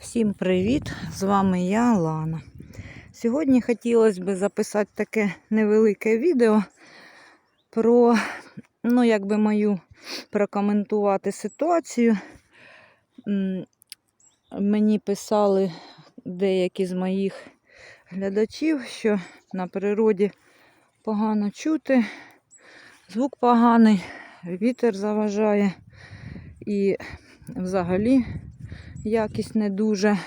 Всім привіт! З вами я, Лана. Сьогодні хотілося б записати таке невелике відео про, ну, якби мою прокоментувати ситуацію. Мені писали деякі з моїх глядачів, що на природі погано чути, звук поганий, вітер заважає і взагалі якість не дуже,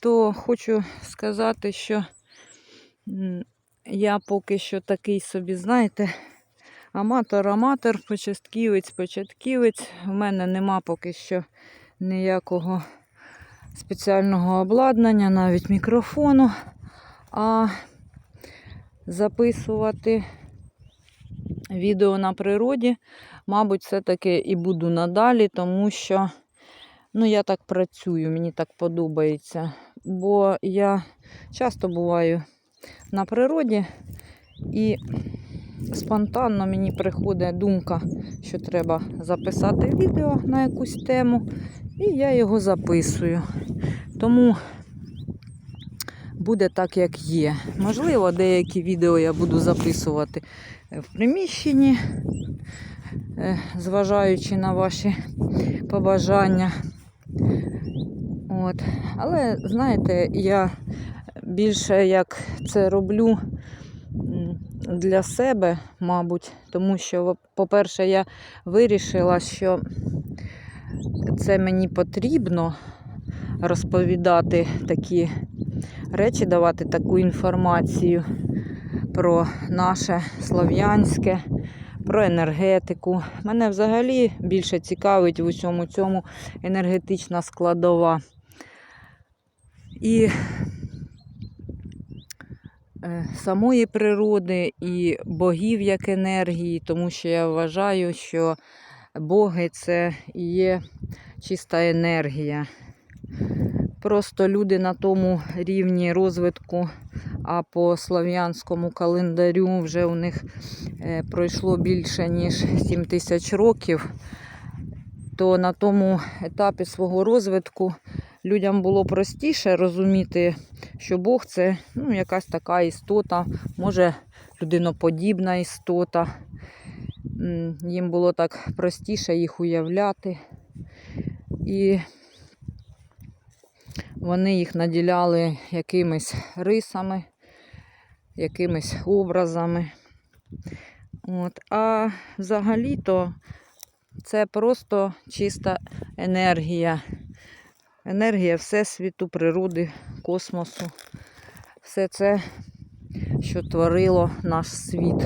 то хочу сказати, що я поки що такий собі, знаєте, аматор-аматор, початківець-початківець. У мене нема поки що ніякого спеціального обладнання, навіть мікрофону. А записувати відео на природі, мабуть, все-таки і буду надалі, тому що Ну, я так працюю, мені так подобається. Бо я часто буваю на природі і спонтанно мені приходить думка, що треба записати відео на якусь тему, і я його записую. Тому буде так, як є. Можливо, деякі відео я буду записувати в приміщенні, е, зважаючи на ваші побажання. От. Але, знаєте, я більше як це роблю для себе, мабуть, тому що, по-перше, я вирішила, що це мені потрібно розповідати такі речі, давати таку інформацію про наше слов'янське, про енергетику. Мене взагалі більше цікавить в усьому цьому енергетична складова. І е, самої природи, і богів як енергії, тому що я вважаю, що боги це є чиста енергія. Просто люди на тому рівні розвитку, а по слов'янському календарю вже у них е, пройшло більше, ніж 7 тисяч років, то на тому етапі свого розвитку людям було простіше розуміти, що Бог це ну, якась така істота, може людиноподібна істота. Їм було так простіше їх уявляти. І вони їх наділяли якимись рисами, якимись образами. От. А взагалі-то це просто чиста енергія. Енергія Всесвіту, природи, космосу. Все це, що творило наш світ.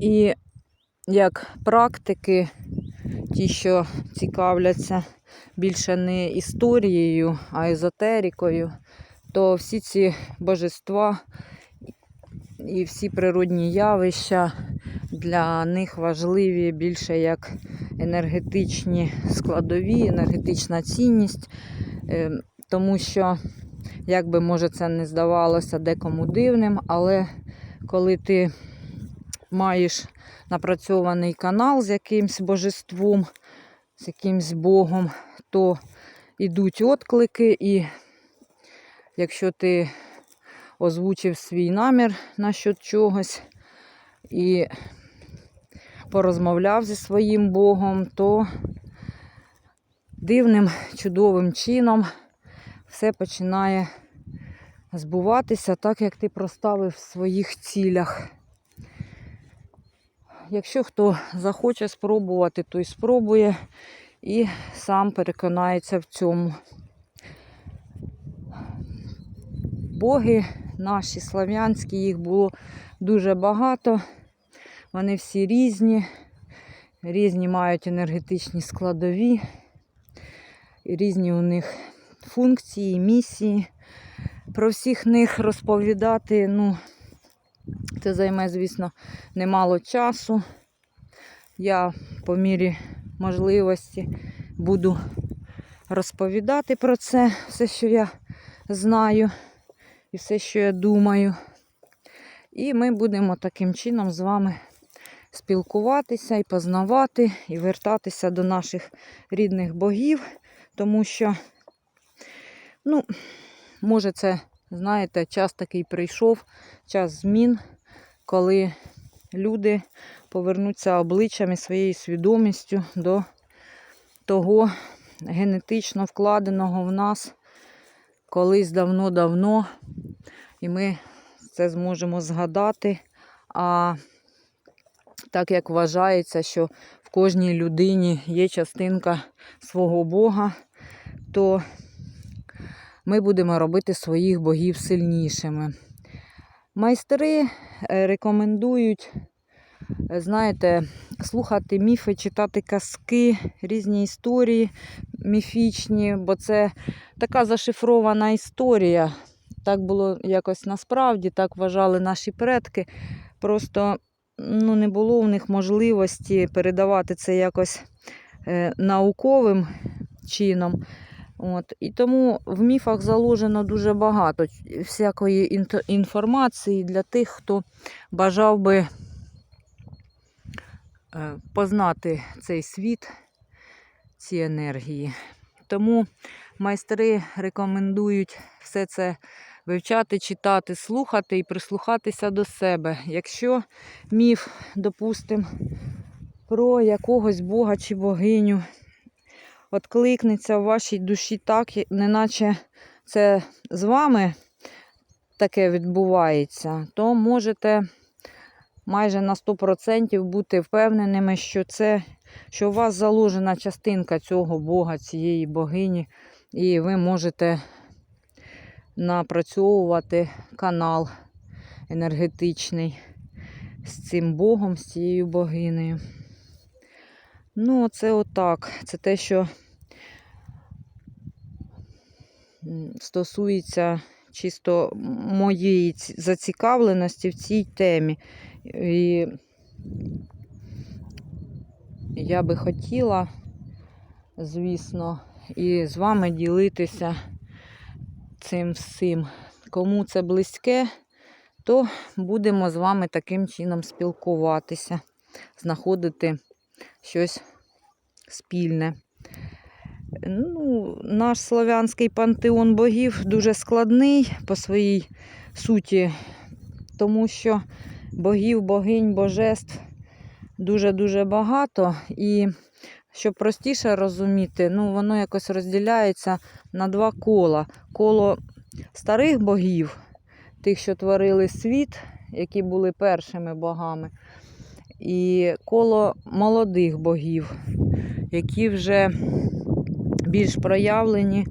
І як практики, ті, що цікавляться більше не історією, а езотерикою, то всі ці божества і всі природні явища для них важливі більше як енергетичні складові, енергетична цінність, Е, тому що, як би може це не здавалося декому дивним, але коли ти маєш напрацьований канал з якимсь божеством, з якимсь Богом, то йдуть отклики, і якщо ти озвучив свій намір насчет чогось і порозмовляв зі своїм Богом, то дивним, чудовим чином все починає збуватися так, як ти проставив в своїх цілях. Якщо хто захоче спробувати, той спробує і сам переконається в цьому. Боги наші слав'янські, їх було дуже багато. Вони всі різні, різні мають енергетичні складові, різні у них функції, місії. Про всіх них розповідати, ну, це займе, звісно, немало часу. Я по мірі можливості буду розповідати про це, все, що я знаю і все, що я думаю. І ми будемо таким чином з вами спілкуватися і познавати, і вертатися до наших рідних богів, тому що, ну, може, це, знаєте, час такий прийшов, час змін, коли люди повернуться обличчям і своєю свідомістю до того генетично вкладеного в нас колись давно-давно, і ми це зможемо згадати. А так як вважається, що в кожній людині є частинка свого Бога, то ми будемо робити своїх богів сильнішими. Майстри е, рекомендують, е, знаєте, слухати міфи, читати казки, різні історії міфічні, бо це така зашифрована історія. Так було якось насправді, так вважали наші предки. Просто ну, не було в них можливості передавати це якось е, науковим чином. От. І тому в міфах заложено дуже багато всякої інформації для тих, хто бажав би е, познати цей світ, ці енергії. Тому майстри рекомендують все це вивчати, читати, слухати і прислухатися до себе. Якщо міф, допустимо, про якогось бога чи богиню откликнеться в вашій душі так, неначе це з вами таке відбувається, то можете майже на 100% бути впевненими, що це що у вас заложена частинка цього Бога, цієї богині, і ви можете напрацьовувати канал енергетичний з цим Богом, з цією богинею. Ну, це отак. Це те, що стосується чисто моєї зацікавленості в цій темі. І я би хотіла, звісно, і з вами ділитися цим всім. Кому це близьке, то будемо з вами таким чином спілкуватися, знаходити щось спільне. Ну, наш славянський пантеон богів дуже складний по своїй суті, тому що богів, богинь, божеств дуже-дуже багато. І щоб простіше розуміти, ну, воно якось розділяється на два кола. Коло старих богів, тих, що творили світ, які були першими богами, і коло молодих богів, які вже більш проявлені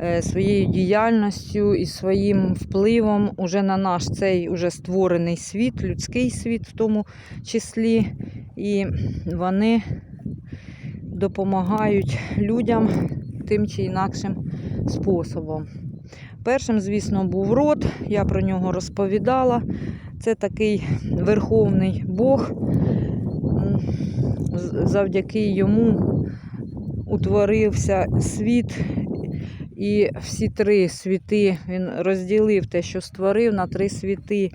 е, своєю діяльністю і своїм впливом уже на наш цей уже створений світ, людський світ в тому числі. І вони допомагають людям тим чи інакшим способом. Першим, звісно, був род, я про нього розповідала. Це такий верховний Бог. Завдяки йому утворився світ, і всі три світи він розділив те, що створив на три світи.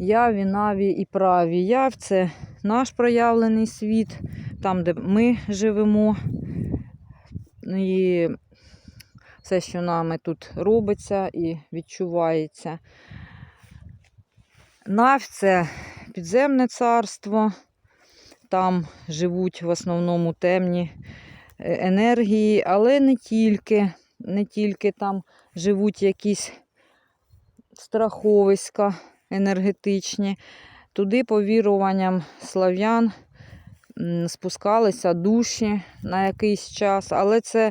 Яві, Наві і праві. Яв це наш проявлений світ, там, де ми живемо. І все, що нами тут робиться і відчувається. Нав це підземне царство. Там живуть в основному темні енергії, але не тільки, не тільки там живуть якісь страховиська енергетичні. Туди, по віруванням слав'ян, спускалися душі на якийсь час, але це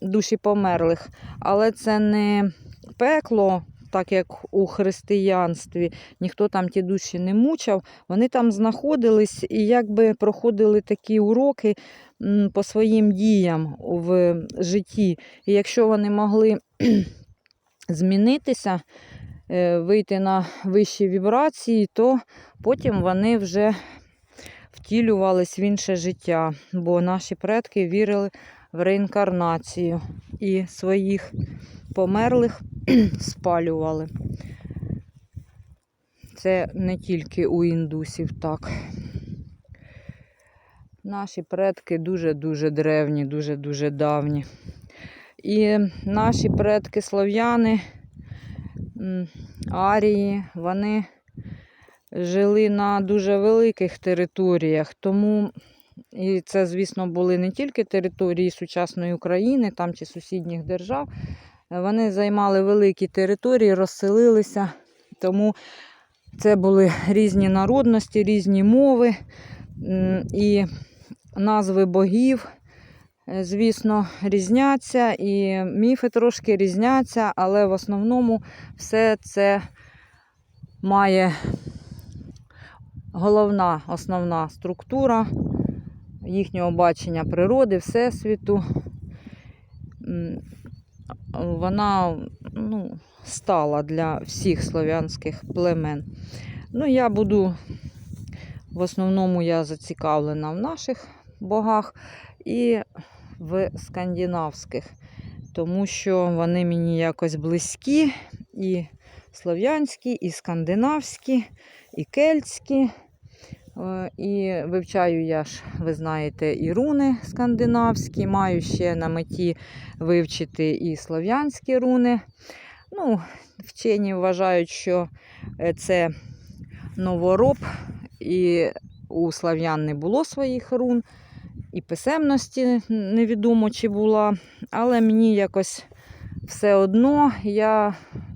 душі померлих. Але це не пекло, так як у християнстві. Ніхто там ті душі не мучав. Вони там знаходились і якби проходили такі уроки по своїм діям в житті. І якщо вони могли змінитися, е, вийти на вищі вібрації, то потім вони вже втілювались в інше життя, бо наші предки вірили в реінкарнацію і своїх померлих спалювали. Це не тільки у індусів так. Наші предки дуже-дуже древні, дуже-дуже давні. І наші предки слов'яни, арії, вони жили на дуже великих територіях. Тому і це, звісно, були не тільки території сучасної України там чи сусідніх держав. Вони займали великі території, розселилися. Тому це були різні народності, різні мови. І назви богів, е, звісно, різняться, і міфи трошки різняться, але в основному все це має головна основна структура їхнього бачення природи, Всесвіту. Вона ну, стала для всіх слов'янських племен. Ну, я буду, в основному я зацікавлена в наших богах і в скандинавських, тому що вони мені якось близькі, і слов'янські, і скандинавські, і кельтські. Е, І вивчаю я ж, ви знаєте, і руни скандинавські. Маю ще на меті вивчити і слов'янські руни. Ну, вчені вважають, що е, це новороб, і у слав'ян не було своїх рун, і писемності невідомо чи була. Але мені якось все одно я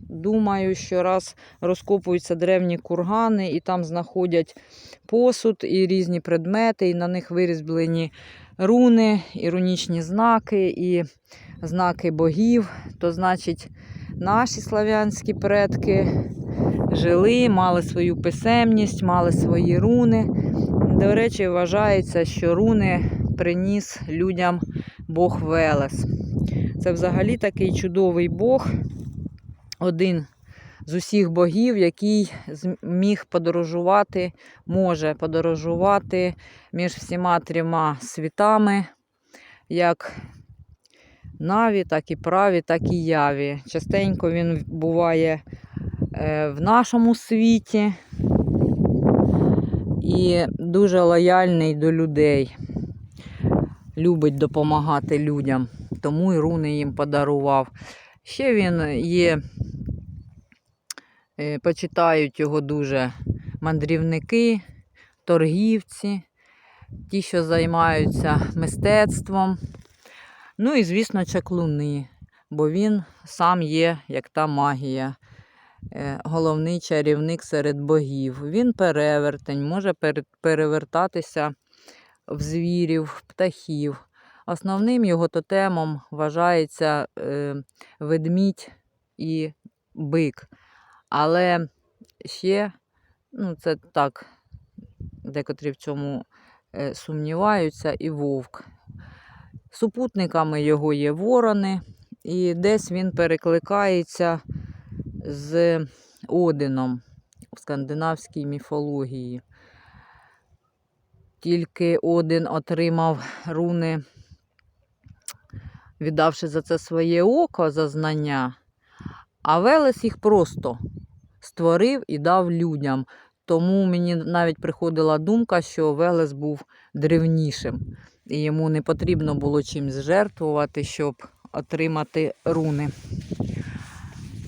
думаю, що раз розкопуються древні кургани, і там знаходять посуд і різні предмети, і на них вирізблені руни, і рунічні знаки, і знаки богів, то значить наші слав'янські предки жили, мали свою писемність, мали свої руни. До речі, вважається, що руни приніс людям Бог Велес. Це взагалі такий чудовий Бог, один з усіх богів, який зміг подорожувати, може подорожувати між всіма трьома світами, як Наві, так і праві, так і яві. Частенько він буває е, в нашому світі і дуже лояльний до людей. Любить допомагати людям, тому і руни їм подарував. Ще він є, е, почитають його дуже мандрівники, торгівці, ті, що займаються мистецтвом. Ну і, звісно, чаклуни, бо він сам є, як та магія, е, головний чарівник серед богів. Він перевертень, може перевертатися в звірів, птахів. Основним його тотемом вважається е, ведмідь і бик. Але ще, ну, це так, декотрі в цьому е, сумніваються, і вовк. Супутниками його є ворони, і десь він перекликається з Одином в скандинавській міфології. Тільки Один отримав руни, віддавши за це своє око за знання, а Велес їх просто створив і дав людям. Тому мені навіть приходила думка, що Велес був древнішим, і йому не потрібно було чимось жертвувати, щоб отримати руни.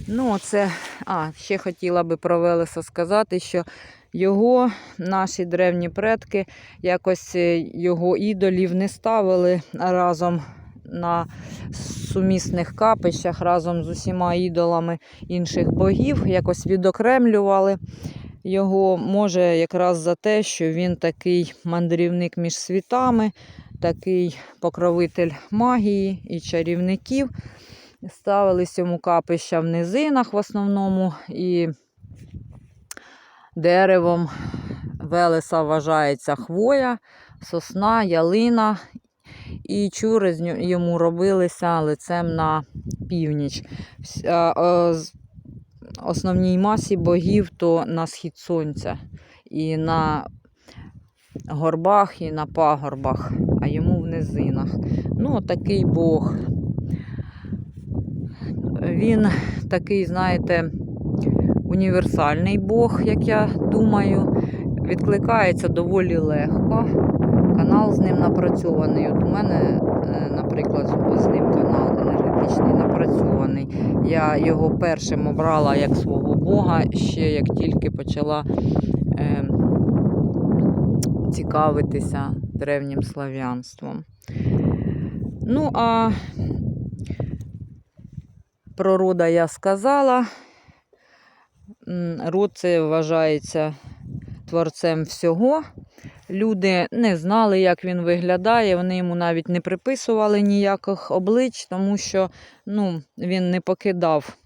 Ну, оце, а, ще хотіла би про Велеса сказати, що його наші древні предки якось е, його ідолів не ставили разом на сумісних капищах разом з усіма ідолами інших богів, якось відокремлювали його, може, якраз за те, що він такий мандрівник між світами, такий покровитель магії і чарівників. Ставились йому капища в низинах в основному, і деревом Велеса вважається хвоя, сосна, ялина. І чури йому робилися лицем на північ. Основній масі богів то на схід сонця. І на горбах, і на пагорбах, а йому в низинах. Ну, такий Бог. Він такий, знаєте, універсальний Бог, як я думаю. Відкликається доволі легко. канал з ним напрацьований. От у мене, е, наприклад, з ним канал енергетичний напрацьований. Я його першим обрала як свого Бога, ще як тільки почала е, цікавитися древнім слав'янством. Ну, а про рода я сказала. Род це вважається творцем всього. Люди не знали, як він виглядає, вони йому навіть не приписували ніяких облич, тому що ну, він не покидав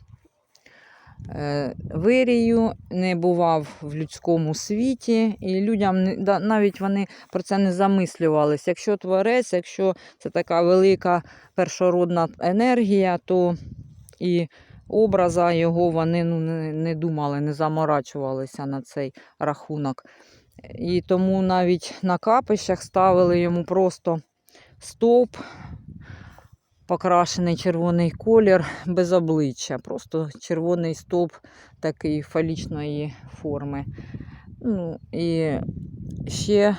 е, вирію, не бував в людському світі, і людям навіть вони про це не замислювалися. Якщо творець, якщо це така велика першородна енергія, то і образа його вони ну, не, не думали, не заморачувалися на цей рахунок. І тому навіть на капищах ставили йому просто стовп, покрашений червоний колір без обличчя. Просто червоний стовп такий фалічної форми. Ну, і ще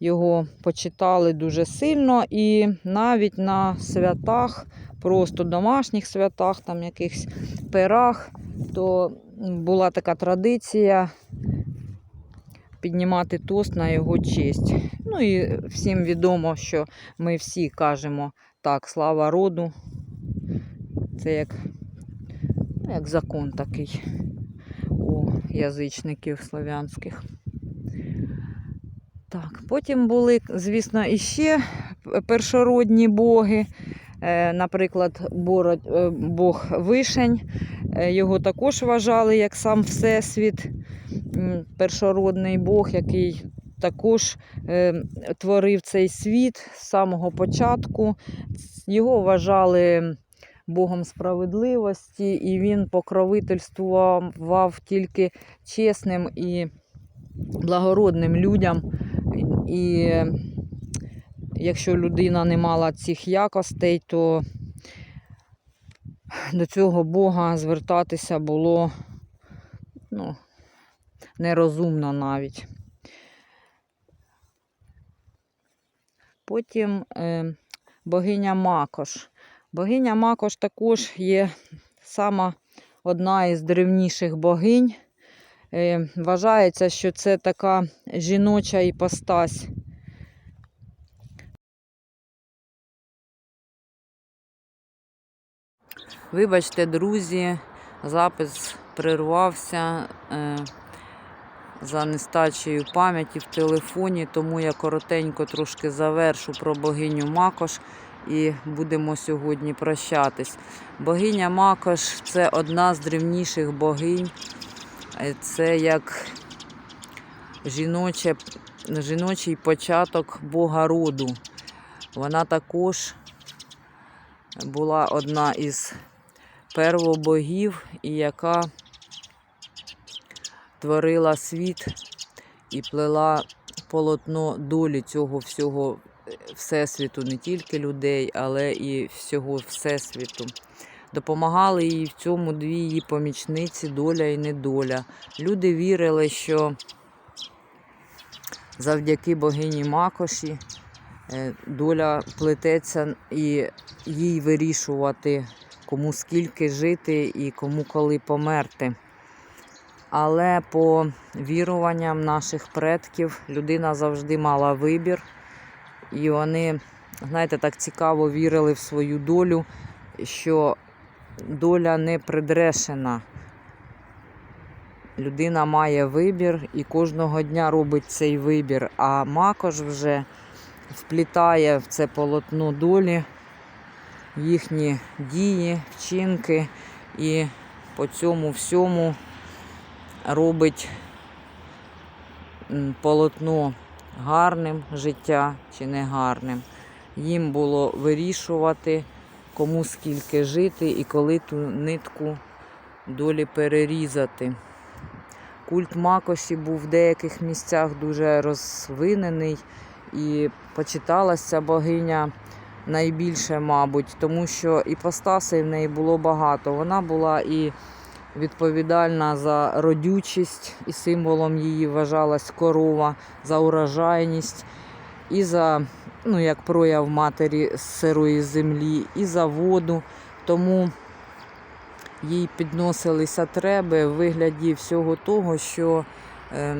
його почитали дуже сильно, і навіть на святах, просто домашніх святах, там якихось пирах, то була така традиція піднімати тост на його честь. Ну і всім відомо, що ми всі кажемо так, слава роду. Це як, ну, як закон такий у язичників слов'янських. Так, потім були, звісно, іще першородні боги. Е, Наприклад, е, Бог Вишень. Е, Його також вважали як сам Всесвіт, першородний Бог, який також творив цей світ з самого початку. Його вважали Богом справедливості, і він покровительствував тільки чесним і благородним людям. І якщо людина не мала цих якостей, то до цього Бога звертатися було ну, нерозумно навіть. Потім е, богиня Макош. Богиня Макош також є сама одна із древніших богинь. Е, вважається, що це така жіноча іпостась. Вибачте, друзі, запис прервався е, за нестачею пам'яті в телефоні, тому я коротенько трошки завершу про богиню Макош і будемо сьогодні прощатись. Богиня Макош це одна з древніших богинь. Е, Це як жіноче, жіночий початок Бога роду. Вона також була одна із первобогів, і яка творила світ і плела полотно долі цього всього е, всесвіту, не тільки людей, але і всього всесвіту. Допомагали їй в цьому дві її помічниці, доля і недоля. Люди вірили, що завдяки богині Макоші е, доля плететься і їй вирішувати, кому скільки жити і кому коли померти. Але по віруванням наших предків людина завжди мала вибір, і вони, знаєте, так цікаво вірили в свою долю, що доля не придрешена. Людина має вибір і кожного дня робить цей вибір, а макош вже вплітає в це полотно долі їхні дії, вчинки і по цьому всьому робить полотно гарним життя чи негарним. Їм було вирішувати, кому скільки жити і коли ту нитку долі перерізати. Культ Макоші був в деяких місцях дуже розвинений і почиталася богиня найбільше, мабуть, тому що іпостасей в неї було багато. Вона була і відповідальна за родючість, і символом її вважалась корова, за урожайність, і за, ну, як прояв матері з сирої землі, і за воду. Тому їй підносилися треби в вигляді всього того, що е,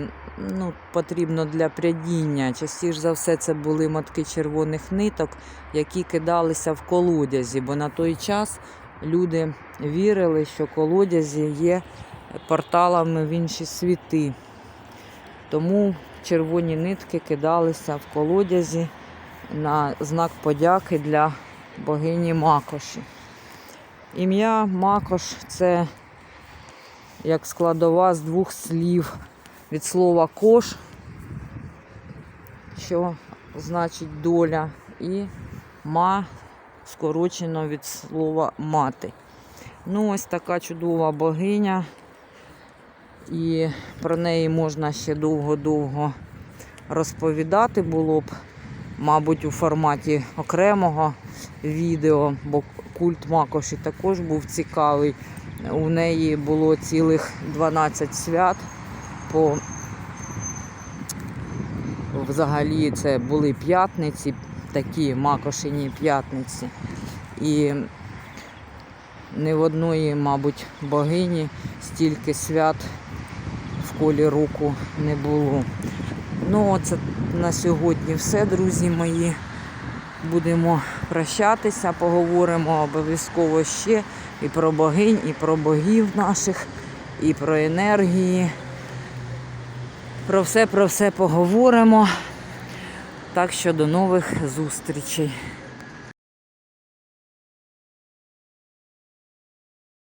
ну, потрібно для прядіння. Частіше за все це були мотки червоних ниток, які кидалися в колодязі, бо на той час люди вірили, що колодязі є порталами в інші світи. Тому червоні нитки кидалися в колодязі на знак подяки для богині Макоші. Ім'я Макош це як складова з двох слів від слова кош, що значить доля, і ма скорочено від слова мати. Ну, ось така чудова богиня. І про неї можна ще довго-довго розповідати було б, мабуть, у форматі окремого відео, бо культ Макоші також був цікавий. У неї було цілих 12 свят. По... Взагалі це були п'ятниці, такі макошині п'ятниці. І не в одної, мабуть, богині стільки свят в колі року не було. Ну, це на сьогодні все, друзі мої. Будемо прощатися, поговоримо обов'язково ще і про богинь, і про богів наших, і про енергії. Про все, про все поговоримо. Так що до нових зустрічей.